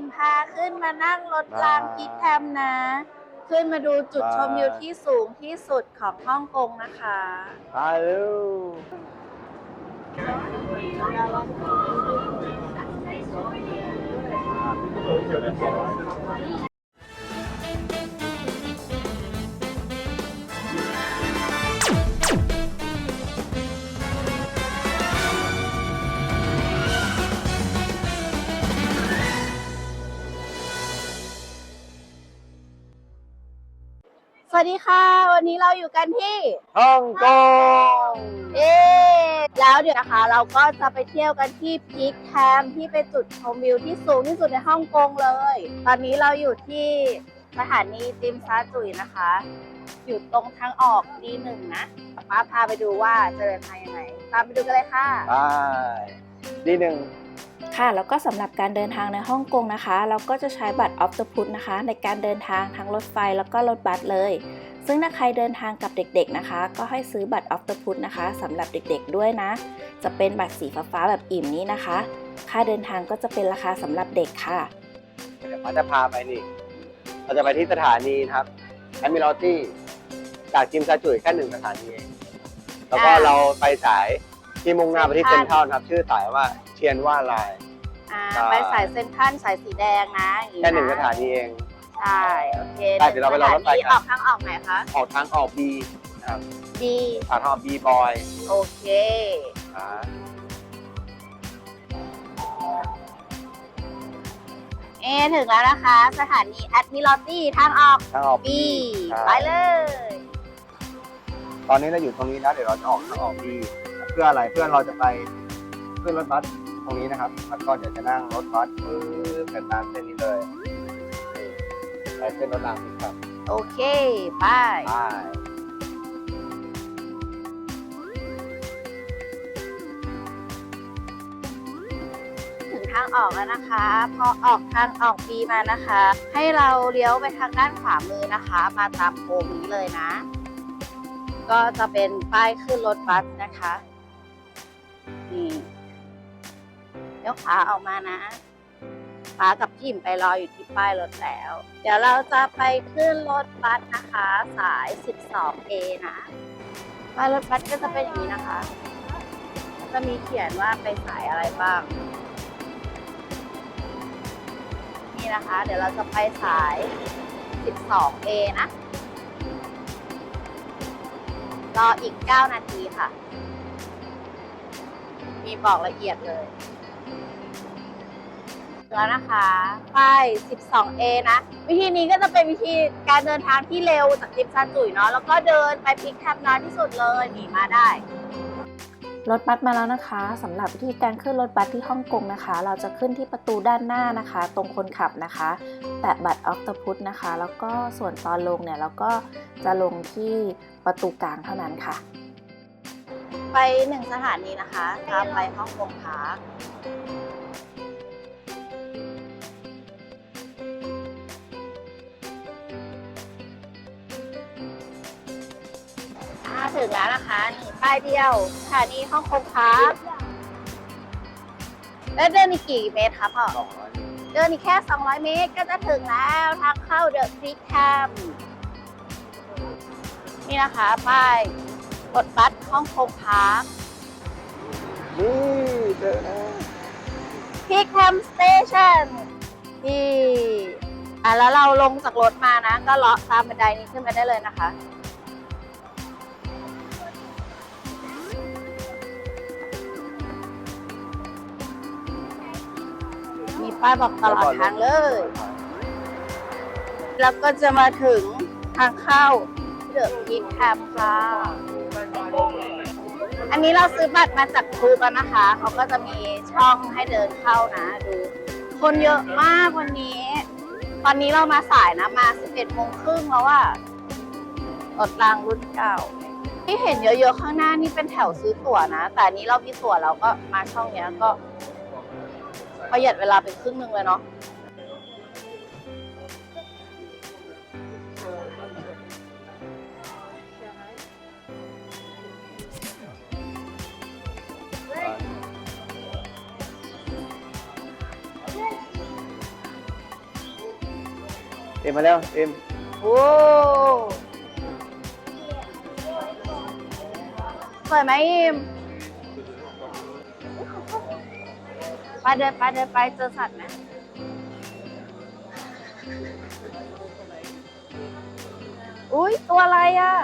มพาขึ้นมานั่งรถรางพิกแทมนะ ขึ้นมาดูจุดชมวิวที่สูงที่สุดของฮ่องกงนะคะไปเร็วส วัสดีค่ะ วันนี้เราอยู่กันที่ฮ่องกงเอ๊แล้วเดี๋ยวนะคะ เราก็จะไปเที่ยวกันที่พีคแคมที่เป็นจุดชมวิวที่สูงที่สุดในฮ่องกงเลย ตอนนี้เราอยู่ที่สถานีติมซาจุยนะคะ อยู่ตรงทางออกดีหนึ่งนะป้าพาไปดูว่าจะเดินทางยังไงตามไปดูกันเลยค่ะไปดีหนึ่ง ค่ะ แล้วก็สำหรับการเดินทางในฮ่องกงนะคะ เราก็จะใช้บัตรออฟ t ต p พุ t นะคะ ในการเดินทางทั้งรถไฟแล้วก็รถบัสเลย ซึ่งถ้าใครเดินทางกับเด็กๆนะคะ ก็ให้ซื้อบัตรออฟ t ต p พุ t นะคะสำหรับเด็กๆด้วยนะ จะเป็นบัตรสีฟ้าๆแบบอิ่มนี้นะคะ ค่าเดินทางก็จะเป็นราคาสำหรับเด็กค่ะเดี๋ยวป้าจะพาไปนี่เราจะไปที่สถานีนะครับแอมิลอตี้จากจิมซาจุยแค่หนึ่งสถานีเองแล้วก็อ่าเราไปสาย ที่มุ่งหน้าไปที่เซ็เซนนทรัลทรัลครับ ชื่อสายว่าเชียนว่าลาย อ่าใช่ไปสายเซ็นทรัลสายสีแดงนะอย่างนี้แค่หนึ่งสนะถานีเอง ใช่โอเคได้เดี๋ยวเราไปรอรถไฟกันสถานีออกทางออกไหนคะ ออกทางออกบีนะครับดีทางออกบีบอยโอเค อ่าเอะถึงแล้วนะคะ สถานีแอดมิลอตี้ทางออก ทางออกบีใช่ไปเลย ตอนนี้เราอยู่ตรงนี้นะเดี๋ยวเราจะออกทางออกบีเพื่ออะไรเพื่อเราจะไปขึ้นรถบัสตรงนี้นะครับแล้วก็เดี๋ยวจะนั่งรถบัสมือกันตามเส้นนี้เลยไปเส้นรถรางสิครับโอเคไปไปถึงทางออกแล้วนะคะ พอออกทางออกบีมานะคะ ให้เราเลี้ยวไปทางด้านขวามือนะคะ มาตามโค้งนี้เลยนะ ก็จะเป็นป้ายขึ้นรถบัสนะคะ นี่เลี้ยวขาออกมานะป้ากับพิมไปรออยู่ที่ป้ายรถแล้ว เดี๋ยวเราจะไปขึ้นรถบัสนะคะสาย 12A นะป้ายรถบัสก็จะเป็นอย่างนี้นะคะ จะมีเขียนว่าไปสายอะไรบ้าง นี่นะคะ เดี๋ยวเราจะไปสาย 12A นะ รออีก 9 นาทีค่ะ มีบอกละเอียดเลย แล้วนะคะป้าย 12A นะ วิธีนี้ก็จะเป็นวิธีการเดินทางที่เร็วจากจิมซานจุยเนาะแล้วก็เดินไปพิกแคมน้อยที่สุดเลยหนีมาได้รถบัสมาแล้วนะคะสำหรับวิธีการขึ้นรถบัสที่ฮ่องกงนะคะ เราจะขึ้นที่ประตูด้านหน้านะคะ ตรงคนขับนะคะ แตะบัตรออฟตพุ t นะคะ แล้วก็ส่วนตอนลงเนี่ยเราก็จะลงที่ประตูกลางเท่านั้นค่ะ ไปหนึ่งสถานีนะคะตามไปฮ่องกงพาร์คอ่าถึงแล้วนะคะ นี่ป้ายเดียวสถานีฮ่องกงพาร์คแล้วเดินอีกกี่เมตรคะพ่อสองร้อยเดินอีกแค่ 200 เมตรก็จะถึงแล้วทางเข้าเดอะคลิกแคมนี่นะคะ ป้ายรถบัส ฮ่องกงพาร์คนี่เจอแล้วพิกแคมสเตชันนี่อะแล้วเราลงจากรถมานะ ก็เลาะตามบันไดนี้ขึ้นไปได้เลยนะคะ มีป้ายบอกตลอดทางเลย แล้วก็จะมาถึงทางเข้า ดอะพิกแคมค่ะ อันนี้เราซื้อบัตรมาจากทูกันนะคะ เขาก็จะมีช่องให้เดินเข้านะ ดู คนเยอะมากวันนี้ ตอนนี้เรามาสายนะ มา 11โมงครึ่งแล้วอะรถรางรุ่นเก่า ที่เห็นเยอะๆข้างหน้านี่เป็นแถวซื้อตั๋วนะ แต่อันนี้เรามีตั๋วเราก็มาช่องเนี้ยก็ประหยัดเวลาไปครึ่งหนึงเลยเนาะ อ็มมาแล้ว เอ็ม โอ้สวยไหมอิมไปเดินไปเดินไปเจอสัตว์ไหมอุ้ยตัวอะไรอะ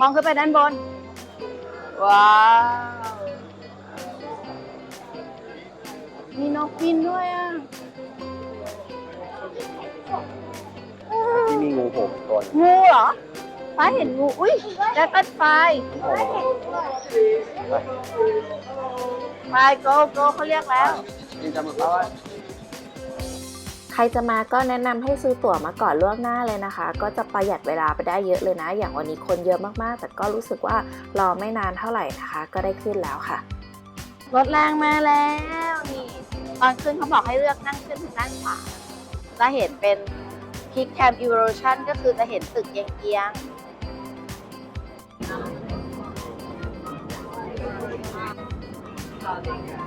มองขึ้นไปด้านบน ว้าว มีนกบินด้วยอะที่มีงูโผล่ตัวหนึ่งงูเหรอ ฟ้าเห็นงู อุ้ยแล้วก็ไฟโผล่มาไปไฟโกโกเขาเรียกแล้ว นี่จะมาเข้าไว้ ใครจะมาก็แนะนำให้ซื้อตั๋วมาก่อนล่วงหน้าเลยนะคะ ก็จะประหยัดเวลาไปได้เยอะเลยนะ อย่างวันนี้คนเยอะมากๆ แต่ก็รู้สึกว่ารอไม่นานเท่าไหร่นะคะ ก็ได้ขึ้นแล้วค่ะ รถแรงมาแล้วนี่ตอนขึ้นเขาบอกให้เลือกนั่งขึ้นทางด้านขวาจะเห็นเป็นพิกแคมอิวโรชันก็คือจะเห็นตึกเอียงแ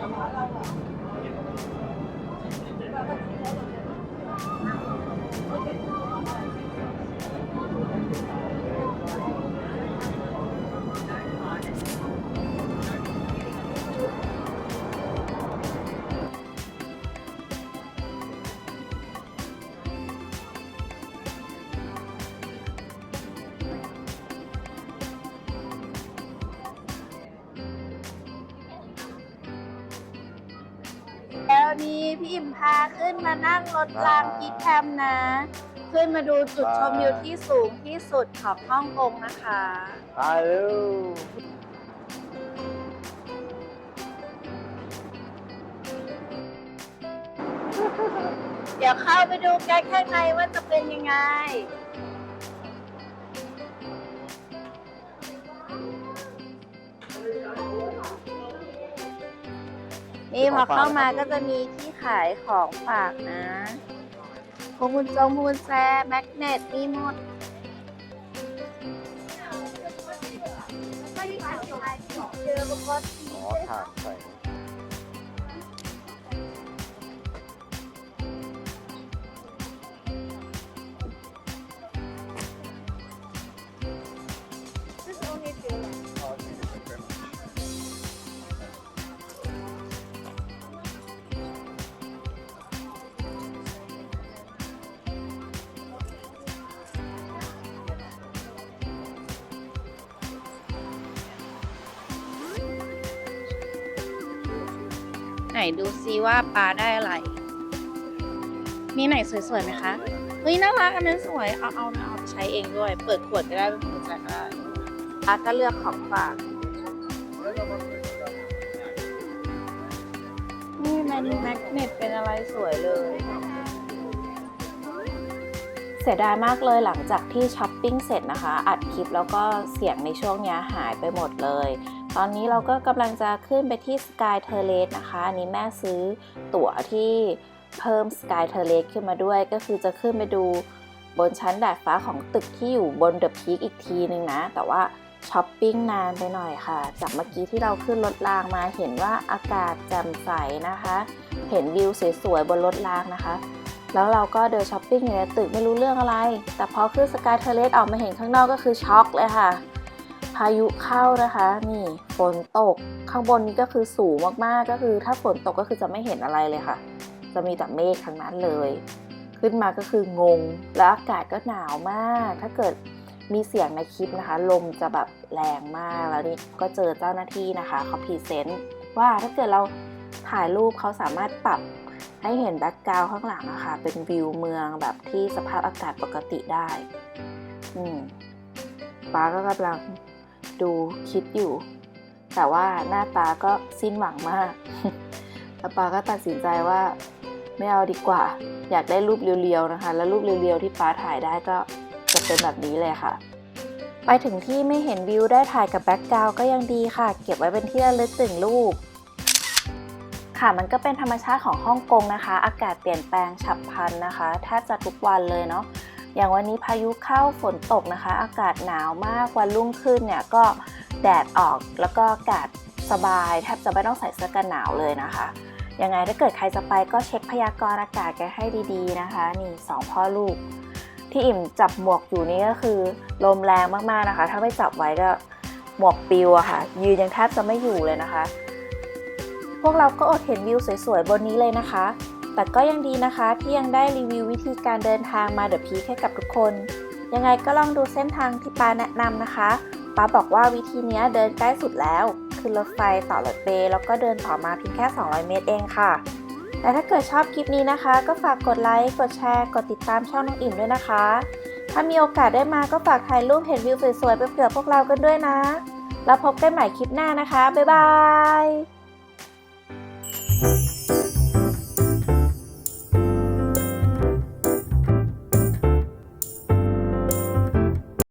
干嘛呢 ơn. นี่พี่อิ่มพาขึ้นมานั่งรถรางพิกแคมนะ ขึ้นมาดูจุดชมวิวที่สูงที่สุดของฮ่องกงนะคะตายเร็วเดี๋ยวเข้าไปดูกันข้างในว่าจะเป็นยังไง นี่พอเข้ามาก็จะมีที่ขายของฝากนะพวงกุญจงพวงกุญแจแมกเนตมีหมดอ๋อถาดใส่ ไหนดูซิว่าปลาได้อะไร มีไหนสวยๆไหมคะ เฮ้ยน่ารักอันนั้นสวย เอาเอาเอาไปใช้เองด้วย เปิดขวดก็ได้เป็นกุญแจก็ได้ปลาก็เลือกของฝากนี่มันแมกเนตเป็นอะไรสวยเลย เสียดายมากเลยหลังจากที่ช้อปปิ้งเสร็จนะคะ อัดคลิปแล้วก็เสียงในช่วงนี้หายไปหมดเลย ตอนนี้เราก็กำลังจะขึ้นไปที่ Sky t e r r a c e นะคะ อันนี้แม่ซื้อตั๋วที่เพิ่ม Sky t e r r a c e ขึ้นมาด้วย ก็คือจะขึ้นไปดูบนชั้นดาดฟ้าของตึกที่อยู่บนเดอะพีคอีกทีนึงนะ แต่ว่าช้อปปิ้งนานไปหน่อยค่ะ จากเมื่อกี้ที่เราขึ้นรถรางมาเห็นว่าอากาศแจ่มใสนะคะ เห็นวิวสวยๆบนรถรางนะคะ แล้วเราก็เดินช้อปปิ้งอยู่ในตึกไม่รู้เรื่องอะไร แต่พอขึ้นสกายเทเลสออกมาเห็นข้างนอกก็คือช็อกเลยค่ะ พายุเข้านะคะ นี่ฝนตกข้างบนนี้ก็คือสูงมากๆก็คือ ถ้าฝนตกก็คือจะไม่เห็นอะไรเลยค่ะ จะมีแต่เมฆทั้งนั้นเลย ขึ้นมาก็คืองง แล้วอากาศก็หนาวมาก ถ้าเกิดมีเสียงในคลิปนะคะ ลมจะแบบแรงมากแล้วนี่ก็เจอเจ้าหน้าที่นะคะเขาพรีเซนต์ว่าถ้าเกิดเราถ่ายรูปเขาสามารถปรับให้เห็นแบ็กกราวด์ข้างหลังนะคะเป็นวิวเมืองแบบที่สภาพอากาศปกติได้ อืมป้าก็กำลัง ดูคิดอยู่ แต่ว่าหน้าตาก็สิ้นหวังมากแล้วป้าก็ตัดสินใจว่าไม่เอาดีกว่า อยากได้รูปเรียวๆนะคะ แล้วรูปเรียวๆที่ป้าถ่ายได้ก็จะเป็นแบบนี้เลยค่ะ ไปถึงที่ไม่เห็นวิวได้ถ่ายกับแบ็กกราวก็ยังดีค่ะ เก็บไว้เป็นที่ระลึกถึงรูป ค่ะมันก็เป็นธรรมชาติของฮ่องกงนะคะ อากาศเปลี่ยนแปลงฉับพลันนะคะแทบจะทุกวันเลยเนาะ อย่างวันนี้พายุเข้าฝนตกนะคะ อากาศหนาวมากวันรุ่งขึ้นเนี่ยก็แดดออกแล้วก็อากาศสบายแทบจะไม่ต้องใส่เสื้อกันหนาวเลยนะคะยังไงถ้าเกิดใครจะไปก็เช็คพยากรณ์อากาศกันให้ดีๆนะคะ นี่สองพ่อลูก ที่อิ่มจับหมวกอยู่นี่ก็คือลมแรงมากๆนะคะ ถ้าไม่จับไว้ก็หมวกปิวอะค่ะ ยืนยังแทบจะไม่อยู่เลยนะคะ พวกเราก็อดเห็นวิวสวยๆบนนี้เลยนะคะ แต่ก็ยังดีนะคะที่ยังได้รีวิววิธีการเดินทางมาเดอะพีคให้กับทุกคน ยังไงก็ลองดูเส้นทางที่ป้าแนะนำนะคะป้าบอกว่าวิธีเนี้ยเดินใกล้สุดแล้ว คือรถไฟต่อรถเมล์แล้วก็เดินต่อมาเพียงแค่ 200 เมตรเองค่ะและถ้าเกิดชอบคลิปนี้นะคะ ก็ฝากกดไลค์กดแชร์ กดติดตามช่องน้องอิ่มด้วยนะคะ ถ้ามีโอกาสได้มาก็ฝากถ่ายรูปเห็นวิวสวยๆไปเผื่อพวกเรากันด้วยนะ แล้วพบกันใหม่คลิปหน้านะคะ บ๊ายบาย